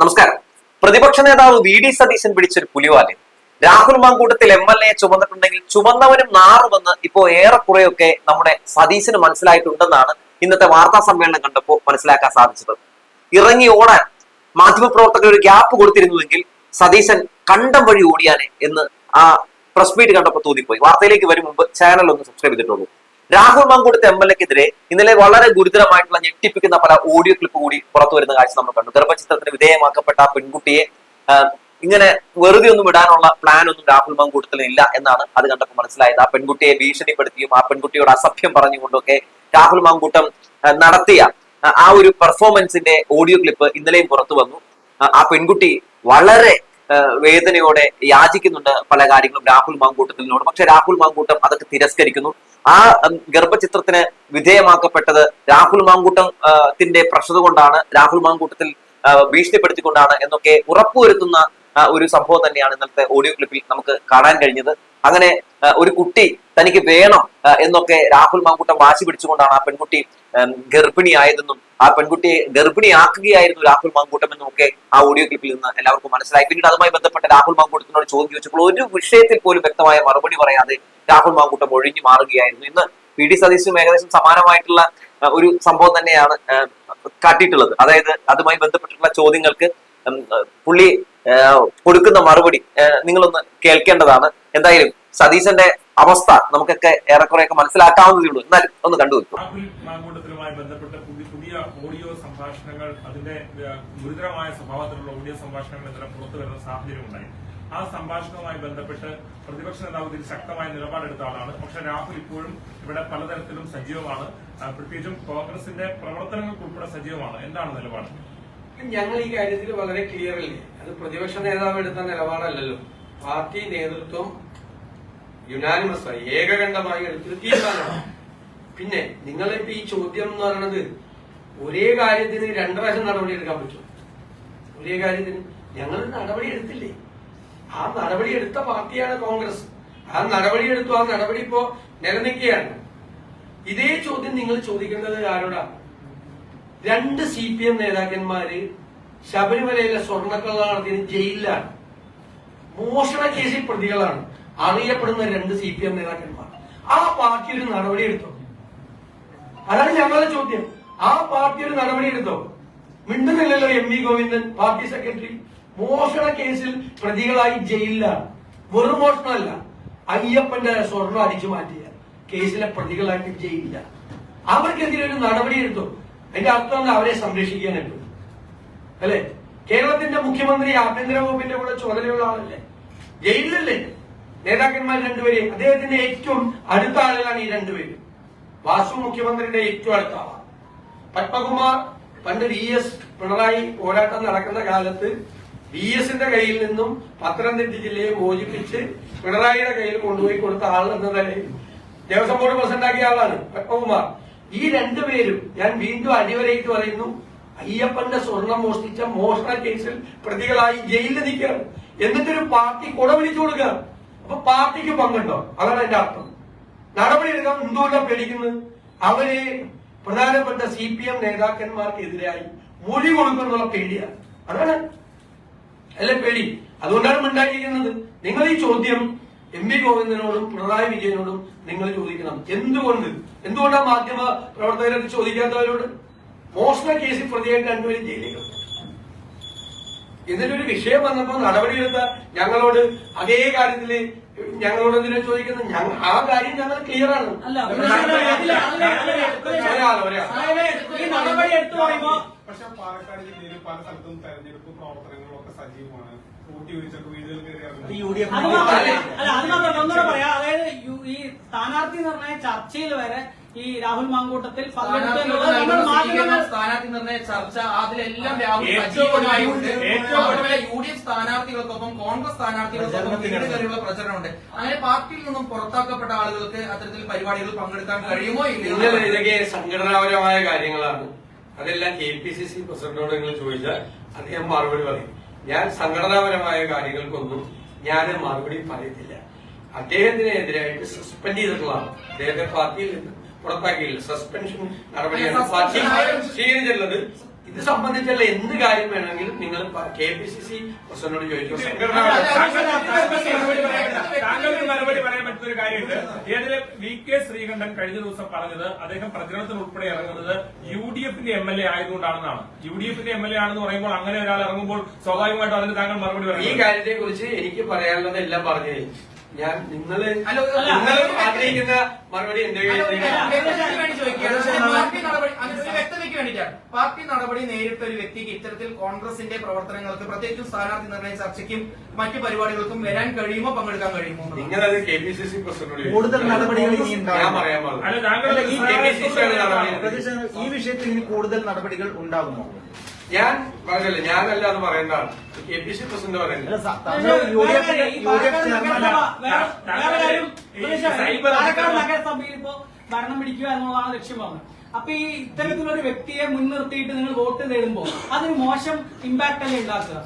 നമസ്കാരം. പ്രതിപക്ഷ നേതാവ് വി ഡി സതീശൻ പിടിച്ചൊരു പുലിവാലി. Rahul Mamkootathil M L A ചുമന്നിട്ടുണ്ടെങ്കിൽ ചുമന്നവനും നാറുമെന്ന് ഇപ്പോ ഏറെക്കുറെയൊക്കെ നമ്മുടെ സതീശന് മനസ്സിലായിട്ടുണ്ടെന്നാണ് ഇന്നത്തെ വാർത്താ സമ്മേളനം കണ്ടപ്പോൾ മനസ്സിലാക്കാൻ സാധിച്ചത്. ഇറങ്ങി ഓടാൻ മാധ്യമപ്രവർത്തകർ ഒരു ഗ്യാപ്പ് കൊടുത്തിരുന്നുവെങ്കിൽ സതീശൻ കണ്ടം വഴി ഓടിയാനെ എന്ന് ആ പ്രസ് മീറ്റ് കണ്ടപ്പോൾ തോന്നിപ്പോയി. വാർത്തയിലേക്ക് വരും മുമ്പ് ചാനൽ ഒന്ന് സബ്സ്ക്രൈബ് ചെയ്തിട്ടുള്ളൂ രാഹുൽ മാങ്കൂട്ടത്തെ എം എൽ ഇന്നലെ വളരെ ഗുരുതരമായിട്ടുള്ള ഞെട്ടിപ്പിക്കുന്ന പല ഓഡിയോ ക്ലിപ്പ് കൂടി പുറത്തു വരുന്ന കാഴ്ച നമ്മൾ കണ്ടു. ഗർഭചിത്രത്തിന് വിധേയമാക്കപ്പെട്ട പെൺകുട്ടിയെ ഇങ്ങനെ വെറുതെ ഒന്നും വിടാനുള്ള പ്ലാൻ ഒന്നും രാഹുൽ മങ്കൂട്ടത്തിൽ ഇല്ല എന്നാണ് അത് കണ്ടപ്പോൾ മനസ്സിലായത്. ആ പെൺകുട്ടിയെ ഭീഷണിപ്പെടുത്തിയും ആ പെൺകുട്ടിയോട് അസഭ്യം പറഞ്ഞുകൊണ്ടൊക്കെ രാഹുൽ മാങ്കൂട്ടം നടത്തിയ ആ, ഒരു പെർഫോമൻസിന്റെ ഓഡിയോ ക്ലിപ്പ് ഇന്നലെയും പുറത്തു വന്നു. ആ, പെൺകുട്ടി വളരെ വേദനയോടെ യാചിക്കുന്നുണ്ട് പല കാര്യങ്ങളും രാഹുൽ മാങ്കൂട്ടത്തിനോട്. പക്ഷെ രാഹുൽ മാങ്കൂട്ടം അതൊക്കെ തിരസ്കരിക്കുന്നു. ആ ഗർഭചിത്രത്തിന് വിധേയമാക്കപ്പെട്ടത് രാഹുൽ മാങ്കൂട്ടം ആ, ത്തിന്റെ പ്രഷർ കൊണ്ടാണ് രാഹുൽ മാങ്കൂട്ടത്തിൽ ഭീഷണിപ്പെടുത്തിക്കൊണ്ടാണ് എന്നൊക്കെ ഉറപ്പുവരുത്തുന്ന ഒരു സംഭവം തന്നെയാണ് ഇന്നത്തെ ഓഡിയോ ക്ലിപ്പിൽ നമുക്ക് കാണാൻ കഴിഞ്ഞത്. അങ്ങനെ ഒരു കുട്ടി തനിക്ക് വേണം എന്നൊക്കെ രാഹുൽ മാങ്കൂട്ടം വാശി പിടിച്ചുകൊണ്ടാണ് ആ പെൺകുട്ടി ഗർഭിണിയായതെന്നും ആ പെൺകുട്ടിയെ ഗർഭിണിയാക്കുകയായിരുന്നു രാഹുൽ മാങ്കൂട്ടം എന്നും ഒക്കെ ആ ഓഡിയോ ക്ലിപ്പിൽ നിന്ന് എല്ലാവർക്കും മനസ്സിലായി. പിന്നീട് അതുമായി ബന്ധപ്പെട്ട രാഹുൽ മാങ്കൂട്ടത്തിനോട് ചോദ്യം ചോദിച്ചപ്പോൾ ഒരു വിഷയത്തിൽ പോലും വ്യക്തമായ മറുപടി പറയാതെ രാഹുൽ മാങ്കൂട്ടം ഒഴിഞ്ഞു മാറുകയായിരുന്നു. ഇന്ന് പി ഡി സതീശും ഏകദേശം സമാനമായിട്ടുള്ള ഒരു സംഭവം തന്നെയാണ് കാട്ടിയിട്ടുള്ളത്. അതായത് അതുമായി ബന്ധപ്പെട്ടിട്ടുള്ള ചോദ്യങ്ങൾക്ക് പുള്ളി കൊടുക്കുന്ന മറുപടി നിങ്ങളൊന്ന് കേൾക്കേണ്ടതാണ്. എന്തായാലും സതീശന്റെ അവസ്ഥ നമുക്കൊക്കെ ഏറെക്കുറെയൊക്കെ മനസ്സിലാക്കാവുന്നതേ ഉള്ളൂ. എന്നാലും ഒന്ന് കണ്ടു വെക്കും രാഹുൽ മാങ്കൂട്ടത്തിലുമായി ബന്ധപ്പെട്ട് പുതിയ പുതിയ ഓഡിയോ സംഭാഷണങ്ങൾ അതിന്റെ ഗുരുതരമായ സ്വഭാവത്തിലുള്ള ഓഡിയോ സംഭാഷണങ്ങൾ ഇന്നലെ പുറത്തു വരുന്ന സാഹചര്യം ഉണ്ടായി. ആ സംഭാഷണവുമായി ബന്ധപ്പെട്ട് പ്രതിപക്ഷ നേതാവ് ഇതിൽ ശക്തമായ നിലപാടെടുത്ത ആളാണ്. പക്ഷെ രാഹുൽ ഇപ്പോഴും ഇവിടെ പലതരത്തിലും സജീവമാണ്. പ്രത്യേകിച്ചും കോൺഗ്രസിന്റെ പ്രവർത്തനങ്ങൾക്ക് ഉൾപ്പെടെ സജീവമാണ്. എന്താണ് നിലപാട്? ഞങ്ങൾ ഈ കാര്യത്തിൽ വളരെ ക്ലിയർ അല്ലേ? അത് പ്രതിപക്ഷ നേതാവ് എടുത്ത നിലപാടല്ലല്ലോ. പാർട്ടി നേതൃത്വം യുനാനിമസ് ആയി ഏകകണ്ഠമായി എടുത്തൊരു തീരുമാനമാണ് പിന്നെ നിങ്ങളിപ്പോ ഈ ചോദ്യം എന്ന് പറയുന്നത് ഒരേ കാര്യത്തിന് രണ്ടു പ്രാവശ്യം നടപടി എടുക്കാൻ പറ്റും ഒരേ കാര്യത്തിന് ഞങ്ങൾ നടപടി എടുത്തില്ലേ? ആ നടപടി എടുത്ത പാർട്ടിയാണ് കോൺഗ്രസ്. ആ നടപടി എടുത്തു ആ നടപടി ഇപ്പോ നിലനിൽക്കുകയാണ്. ഇതേ ചോദ്യം നിങ്ങൾ ചോദിക്കേണ്ടത് ആരോടാ? രണ്ട് സി പി എം നേതാക്കന്മാര് ശബരിമലയിലെ സ്വർണക്കള്ള ജയിലിലാണ്. മോഷണ കേസിൽ പ്രതികളാണ്. അറിയപ്പെടുന്ന രണ്ട് സി പി എം നേതാക്കന്മാർ. ആ പാർട്ടി ഒരു നടപടി എടുത്തോ? അതാണ് ഞങ്ങളുടെ ചോദ്യം. ആ പാർട്ടി ഒരു നടപടി എടുത്തോ? മിണ്ടുന്നില്ലല്ലോ M V Govindan party secretary. മോഷണ കേസിൽ പ്രതികളായി ജയിലിലാണ്. വെറും മോഷണമല്ല അയ്യപ്പന്റെ സ്വർണം അടിച്ചു മാറ്റിയ. കേസിലെ പ്രതികളായിട്ട് ജയിലില്ല. അവർക്കെതിരെ ഒരു നടപടി എടുത്തു? അതിന്റെ അർത്ഥം അവരെ സംരക്ഷിക്കാനായിട്ട് അല്ലെ? കേരളത്തിന്റെ മുഖ്യമന്ത്രി ആഭ്യന്തര വകുപ്പിന്റെ കൂടെ ചുമതലയുള്ള ആളല്ലേ? ജയിലിലല്ലേ? നേതാക്കന്മാർ രണ്ടുപേരെ അദ്ദേഹത്തിന്റെ ഏറ്റവും അടുത്ത ആളുകളാണ് ഈ രണ്ടുപേരും. വാസു മുഖ്യമന്ത്രിയുടെ ഏറ്റവും അടുത്ത ആളാണ് പത്മകുമാർ പണ്ട് വി എസ് പിണറായി പോരാട്ടം നടക്കുന്ന കാലത്ത് വി എസിന്റെ കയ്യിൽ നിന്നും പത്തനംതിട്ട ജില്ലയെ മോചിപ്പിച്ച് പിണറായിയുടെ കയ്യിൽ കൊണ്ടുപോയി കൊടുത്ത ആൾ എന്ന നിലയിൽ ദേവസ്വം ബോർഡ് പ്രസിഡന്റാക്കിയ ആളാണ് പത്മകുമാർ. ഈ രണ്ടുപേരും ഞാൻ വീണ്ടും അടിവരയിട്ട് പറയുന്നു അയ്യപ്പന്റെ സ്വർണം മോഷ്ടിച്ച മോഷണ കേസിൽ പ്രതികളായി ജയിലിൽ നിൽക്കുകയാണ് എന്നിട്ടൊരു പാർട്ടി കൊട വിളിച്ചു കൊടുക്കുക അപ്പൊ പാർട്ടിക്ക് പങ്കുണ്ടോ? അതാണ് എന്റെ അർത്ഥം. നടപടി എടുക്കാൻ എന്തുകൊണ്ടാണ് പേടിക്കുന്നത് അവർ പ്രധാനപ്പെട്ട സി പി എം നേതാക്കന്മാർക്കെതിരായി മൊഴി കൊടുക്കുന്നുള്ള പേടിയാണ് അതാണ്. അല്ലെ പേടി? അതുകൊണ്ടാണ് ഉണ്ടാക്കിയിരിക്കുന്നത് നിങ്ങൾ ഈ ചോദ്യം എം വി ഗോവിന്ദനോടും പിണറായി വിജയനോടും നിങ്ങൾ ചോദിക്കണം. എന്തുകൊണ്ട്? എന്തുകൊണ്ടാണ് മാധ്യമ പ്രവർത്തകരോട് ചോദിക്കാത്തവരോട്? മോഷണ കേസിൽ പ്രതിയായിട്ട് രണ്ടുപേരും ജയിലിൽ ഇതിനൊരു വിഷയം വന്നപ്പോ നടപടിയെടുത്ത ഞങ്ങളോട് അതേ കാര്യത്തിൽ ഞങ്ങളോട് എന്തിനാ ചോദിക്കുന്നത്? ഞങ്ങ ആ കാര്യം ഞങ്ങൾ ക്ലിയർ ആണ്. പക്ഷെ പാലക്കാട് ജില്ലയിൽ പല സ്ഥലത്തും തെരഞ്ഞെടുപ്പ് പ്രവർത്തനങ്ങളൊക്കെ സജീവമാണ്. അത് മാത്രമല്ല. ഒന്നുകൂടെ പറയാം. അതായത് ഈ സ്ഥാനാർത്ഥി നിർണയ ചർച്ചയിൽ വരെ ഈ രാഹുൽ മാങ്കൂട്ടത്തിൽ സ്ഥാനാർത്ഥി നിർണയ ചർച്ച അതിലെല്ലാം രാഹുൽ യു ഡി എഫ് സ്ഥാനാർത്ഥികൾക്കൊപ്പം കോൺഗ്രസ് സ്ഥാനാർത്ഥികൾക്കൊപ്പം പ്രചരണമുണ്ട് അങ്ങനെ പാർട്ടിയിൽ നിന്നും പുറത്താക്കപ്പെട്ട ആളുകൾക്ക് അത്തരത്തിൽ പരിപാടികൾ പങ്കെടുക്കാൻ കഴിയുമോ ഇല്ല ഇല്ലയോ ഇതൊക്കെ സംഘടനാപരമായ കാര്യങ്ങളാണ്. അതെല്ലാം കെ പി സി സി പ്രസിഡന്റോട് നിങ്ങൾ ചോദിച്ചാൽ അദ്ദേഹം മറുപടി പറയും. ഞാൻ സംഘടനാപരമായ കാര്യങ്ങൾക്കൊന്നും ഞാൻ മറുപടി പറയത്തില്ല. അദ്ദേഹത്തിനെതിരായിട്ട് സസ്പെൻഡ് ചെയ്തിട്ടുള്ളതാണ്. അദ്ദേഹത്തെ പാർട്ടിയിൽ നിന്ന് പുറത്താക്കിയില്ല സസ്പെൻഷൻ നടപടിയാണ് പാർട്ടി സ്വീകരിച്ചിട്ടുള്ളത് ഇത് സംബന്ധിച്ചുള്ള എന്ത് കാര്യം വേണമെങ്കിലും നിങ്ങൾ കെ പി സി സി പ്രസിഡന്റിനോട് ചോദിക്കും. താങ്കൾക്ക് മറുപടി പറയാൻ പറ്റുന്ന ഒരു കാര്യമുണ്ട്. ഏതിൽ വി കെ ശ്രീകണ്ഠൻ കഴിഞ്ഞ ദിവസം പറഞ്ഞത് അദ്ദേഹം പ്രചരണത്തിൽ ഉൾപ്പെടെ ഇറങ്ങുന്നത് യു ഡി എഫിന്റെ എം എൽ എ ആയതുകൊണ്ടാണെന്നാണ്. യു ഡി എഫിന്റെ എം എൽ എ ആണെന്ന് പറയുമ്പോൾ അങ്ങനെ ഒരാൾ ഇറങ്ങുമ്പോൾ സ്വാഭാവികമായിട്ടും അതിന് താങ്കൾ മറുപടി പറയും. ഈ കാര്യത്തെ കുറിച്ച് എനിക്ക് പറയാനുള്ളത് എല്ലാം പറഞ്ഞു ഞാൻ നിങ്ങൾ നിങ്ങൾ ആഗ്രഹിക്കുന്ന മറുപടി എന്റെ വ്യക്തതയ്ക്ക്. പാർട്ടി നടപടി അങ്ങനെ വേണ്ടിയിട്ടാണ്. പാർട്ടി നടപടി നേരിട്ട ഒരു വ്യക്തിക്ക് ഇത്തരത്തിൽ കോൺഗ്രസിന്റെ പ്രവർത്തനങ്ങൾക്ക് പ്രത്യേകിച്ചും സ്ഥാനാർത്ഥി നിർണയ ചർച്ചയ്ക്കും മറ്റു പരിപാടികൾക്കും വരാൻ കഴിയുമോ പങ്കെടുക്കാൻ കഴിയുമോ നിങ്ങൾ നിങ്ങളത് K P C C president കൂടുതൽ നടപടികൾ ഇനി ഞാൻ പറയാൻ പാടില്ല. ഈ വിഷയത്തിൽ ഇനി കൂടുതൽ നടപടികൾ ഉണ്ടാകുമോ? ഞാൻ പറഞ്ഞില്ല ഞാനല്ല എന്ന് പറയേണ്ടതാണ്. കെ പി സി പ്രസിഡന്റ് പറയുന്നത് ഭരണം പിടിക്കുക എന്നുള്ളതാണ് ലക്ഷ്യം പറഞ്ഞത്. അപ്പൊ ഈ ഇത്തരത്തിലുള്ള ഒരു വ്യക്തിയെ മുൻനിർത്തിയിട്ട് നിങ്ങൾ വോട്ട് നേടുമ്പോൾ അതിന് മോശം ഇമ്പാക്ട് അല്ലേ ഉണ്ടാക്കുക?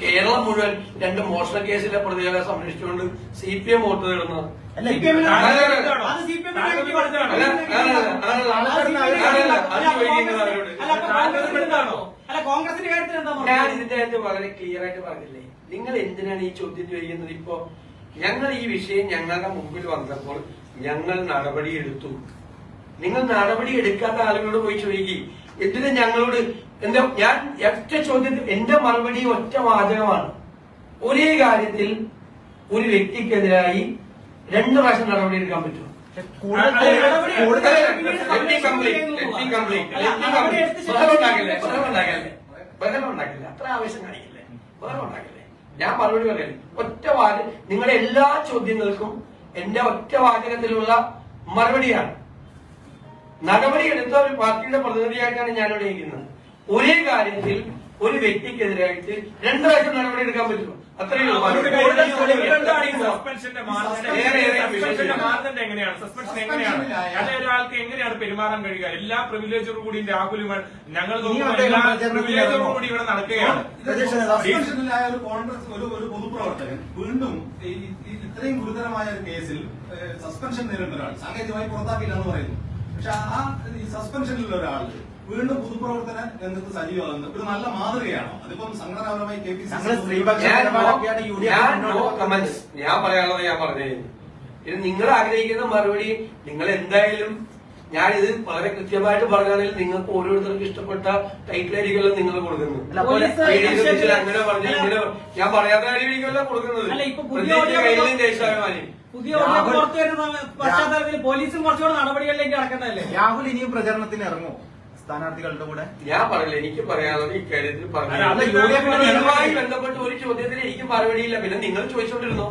കേരളം മുഴുവൻ രണ്ട് മോഷണ കേസിലെ പ്രതികളെ സംരക്ഷിച്ചുകൊണ്ട് സി പി എം വോട്ട് നേടുന്നത് CPM ന് താങ്കൾ അത് CPM ന് താങ്കൾ വേണ്ടി പറഞ്ഞതാണോ? അല്ല, അല്ല, അല്ല, അല്ല, അത് CPM ന് അല്ല, വേണ്ടി അല്ല, അല്ല, അത് ചോദിക്കുന്നത് കോൺഗ്രസിന് അവരോട്. അല്ല, അപ്പൊ കോൺഗ്രസിന് എന്താണോ? അല്ല കോൺഗ്രസിന്റെ കാര്യത്തിൽ എന്താ ഞാൻ ഇതിന്റെ അകത്ത് വളരെ ക്ലിയർ ആയിട്ട് പറഞ്ഞില്ലേ? നിങ്ങൾ എന്തിനാണ് ഈ ചോദ്യം ചോദിക്കുന്നത് ഇപ്പോ? ഞങ്ങൾ ഈ വിഷയം ഞങ്ങളുടെ മുമ്പിൽ വന്നപ്പോൾ ഞങ്ങൾ നടപടി എടുത്തു. നിങ്ങൾ നടപടി എടുക്കാത്ത ആളുകളോട് പോയി ചോദിക്കും. എന്തിനാ ഞങ്ങളോട് എന്താ ഞാൻ ഒറ്റ ചോദ്യത്തിൽ എന്റെ മറുപടി ഒറ്റ വാചകമാണ്. ഒരേ കാര്യത്തിൽ ഒരു വ്യക്തിക്കെതിരായി രണ്ട് പ്രാവശ്യം നടപടി എടുക്കാൻ പറ്റും ഞാൻ മറുപടി പറയല്ലേ? ഒറ്റ വാചക നിങ്ങളുടെ എല്ലാ ചോദ്യങ്ങൾക്കും എന്റെ ഒറ്റ വാചകത്തിലുള്ള മറുപടിയാണ്. നടപടി എടുത്ത ഒരു പാർട്ടിയുടെ പ്രതിനിധിയായിട്ടാണ് ഞാനിവിടെ ഇരിക്കുന്നത്. ഒരേ കാര്യത്തിൽ ഒരു വ്യക്തിക്കെതിരായിട്ട് രണ്ട് പ്രാവശ്യം നടപടി എടുക്കാൻ പറ്റുമോ? അത്രയും എങ്ങനെയാണ്? സസ്പെൻഷൻ എങ്ങനെയാണ്? ഒരാൾക്ക് എങ്ങനെയാണ് പെരുമാറാൻ കഴിയുക? എല്ലാ പ്രിവിലേജോടും കൂടി രാഹുലുമാർ ഞങ്ങൾ എല്ലാ പ്രിവിലേജോടും കൂടി ഇവിടെ നടക്കുകയാണ്. സസ്പെൻഷനിലായ ഒരു കോൺഗ്രസ് ഒരു ഒരു പൊതുപ്രവർത്തകൻ വീണ്ടും ഇത്രയും ഗുരുതരമായ ഒരു കേസിൽ സസ്പെൻഷൻ നേരിടുന്ന ഒരാൾ സാങ്കേതികമായി പുറത്താക്കില്ല എന്ന് പറയുന്നു. പക്ഷെ ആ സസ്പെൻഷനിലുള്ള ഒരാൾ വീണ്ടും പൊതുപ്രവർത്തന രംഗത്ത് സജീവമാകുന്നത് ഒരു നല്ല മാതൃകയാണോ. അതിപ്പം സംഘടനാപരമായി കെ പി സി ഞാൻ പറയാനുള്ളത് ഞാൻ പറഞ്ഞു. ഇത് നിങ്ങൾ ആഗ്രഹിക്കുന്ന മറുപടി നിങ്ങൾ എന്തായാലും ഞാൻ ഇത് വളരെ കൃത്യമായിട്ട് പറഞ്ഞാണെങ്കിൽ നിങ്ങൾക്ക് ഓരോരുത്തർക്കും ഇഷ്ടപ്പെട്ട ടൈറ്റിൽ ആയിരിക്കുമല്ലോ നിങ്ങൾ കൊടുക്കുന്നു. അല്ല, പോലീസ് വീഡിയോ അങ്ങനെ പറഞ്ഞു ഇങ്ങനെ ഞാൻ പറയാത്ത കാര്യമായിരിക്കുമല്ലോ കൊടുക്കുന്നത്. ദേശാഭിമാനി. പുതിയ പോലീസും കുറച്ചുകൂടെ നടപടികളിലേക്ക് അടക്കണ്ടല്ലേ രാഹുൽ ഇനിയും പ്രചരണത്തിന് ഇറങ്ങുമോ? സ്ഥാനാർത്ഥികളുടെ കൂടെ? ഞാൻ പറയില്ല എനിക്ക് ഈ കാര്യത്തിൽ പറഞ്ഞു ബന്ധപ്പെട്ട് ഒരു ചോദ്യത്തിന് എനിക്ക് മറുപടിയില്ല. പിന്നെ നിങ്ങൾ ചോദിച്ചോണ്ടിരുന്നോ?